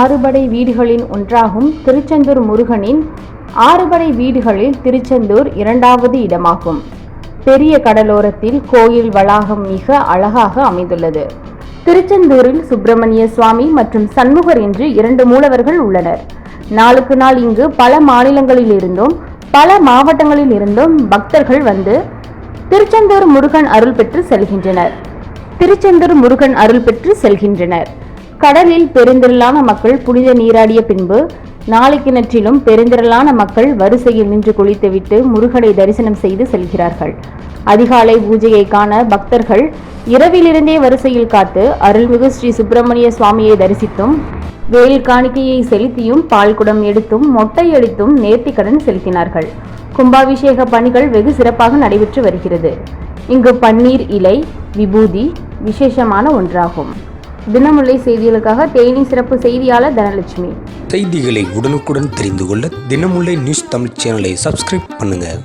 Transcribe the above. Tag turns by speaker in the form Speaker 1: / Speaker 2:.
Speaker 1: ஆறுபடை வீடுகளின் ஒன்றாகும் திருச்செந்தூர் முருகனின் ஆறுபடை வீடுகளில் திருச்செந்தூர் இரண்டாவது இடமாகும். பெரிய கடலோரத்தில் கோயில் வளாகம் மிக அழகாக அமைந்துள்ளது. திருச்செந்தூரில் சுப்பிரமணிய சுவாமி மற்றும் சண்முகர் என்று இரண்டு மூலவர்கள் உள்ளனர். நாளுக்கு நாள் இங்கு பல மாநிலங்களிலிருந்தும் பல மாவட்டங்களில் இருந்தும் பக்தர்கள் வந்து திருச்செந்தூர் முருகன் அருள் பெற்று செல்கின்றனர். திருச்செந்தூர் முருகன் அருள் பெற்று செல்கின்றனர். கடலில் பெருந்திரளான மக்கள் புனித நீராடிய பின்பு நாளை கிணற்றிலும் பெருந்திரளான மக்கள் வரிசையில் நின்று குளித்துவிட்டு முருகனை தரிசனம் செய்து செல்கிறார்கள். அதிகாலை பூஜையை காண பக்தர்கள் இரவிலிருந்தே வரிசையில் காத்து அருள்மிகு ஸ்ரீ சுப்பிரமணிய சுவாமியை தரிசித்தும் வேல் காணிக்கையை செலுத்தியும் பால்குடம் எடுத்தும் மொட்டை அடித்தும் நேர்த்திக்கடன் செலுத்தினார்கள். கும்பாபிஷேக பணிகள் வெகு சிறப்பாக நடைபெற்று வருகிறது. இங்கு பன்னீர் இலை விபூதி விசேஷமான ஒன்றாகும். தினமுல்லை செய்திகளுக்காக தேனி சிறப்பு செய்தியாளர் தனலட்சுமி.
Speaker 2: செய்திகளை உடனுக்குடன் தெரிந்து கொள்ள தினமுல்லை நியூஸ் தமிழ் சேனலை சப்ஸ்கிரைப் பண்ணுங்க.